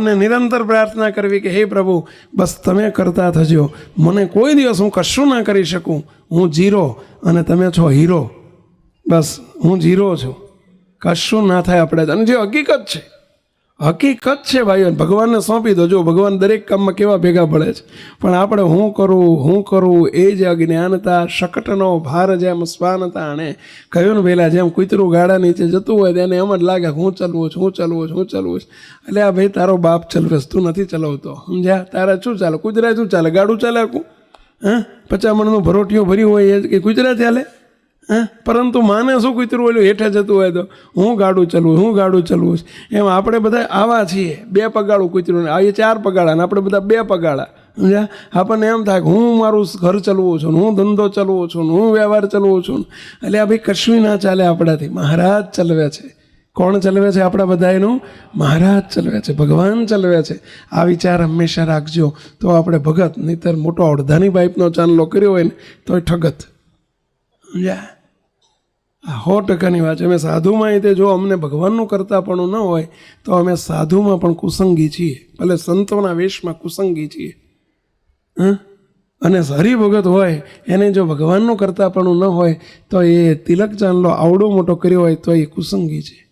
અને નિરંતર પ્રાર્થના કરવી કે, હે પ્રભુ, બસ તમે કરતા થજો. મને કોઈ દિવસ હું કશું ના કરી શકું. હું જીરો અને તમે છો હીરો. બસ, હું જીરો છું. કશું ના થાય આપણે અને જે હકીકત છે હકીકત છે ભાઈઓ ભગવાનને સોંપી દો. જો ભગવાન દરેક કામમાં કેવા ભેગા પડે છે? પણ આપણે હું કરું હું કરું એ જ અજ્ઞાનતા શકટનો ભાર જેમ સ્વાનતા અને કહ્યું ને પહેલાં જેમ કૂતરું ગાડા નીચે જતું હોય તેને એમ જ લાગે હું ચલવું છું હું ચલવું છું હું ચલવું છું. એટલે આ ભાઈ તારો બાપ ચલવે છે, તું નથી ચલાવતો. સમજ્યા? તારે શું ચાલે? કુતરા શું ચાલે? ગાડું ચાલે આખું? હા? પચામણનું ભરોટીઓ ભર્યું હોય એ કે કુતરા ચાલે? હા? પરંતુ માને શું કૂતરું ઓલું હેઠે જતું હોય તો? હું ગાડું ચલવું, હું ગાડું ચલવું. એમ આપણે બધા આવા છીએ. બે પગાળું કૂતરું ને આ ચાર પગાળા ને આપણે બધા બે પગાળા. સમજ્યા? આપણને એમ થાય કે હું મારું ઘર ચલવું છું હું ધંધો ચલવું છું હું વ્યવહાર ચલવું છું એટલે આ ભાઈ કશું ના ચાલે આપણાથી. મહારાજ ચલવે છે. કોણ ચલવે છે આપણા બધાનું મહારાજ ચલવે છે. ભગવાન ચલવે છે. આ વિચાર હંમેશા રાખજો. તો આપણે ભગત, નહીતર મોટો અડધાની પાઇપનો ચાંદલો કર્યો હોય ને, તોય ઠગત. સમજ્યા? સો ટકાની વાત છે. અમે સાધુમાં એ જો અમને ભગવાનનું કરતાપણું ન હોય, તો અમે સાધુમાં પણ કુસંગી છીએ. ભલે સંતોના વેશમાં કુસંગી છીએ. હં? અને હરિભગત હોય, એને જો ભગવાનનું કરતાપણું ન હોય, તો એ તિલક ચાંદલો આવડો મોટો કર્યો હોય, તો એ કુસંગી છે.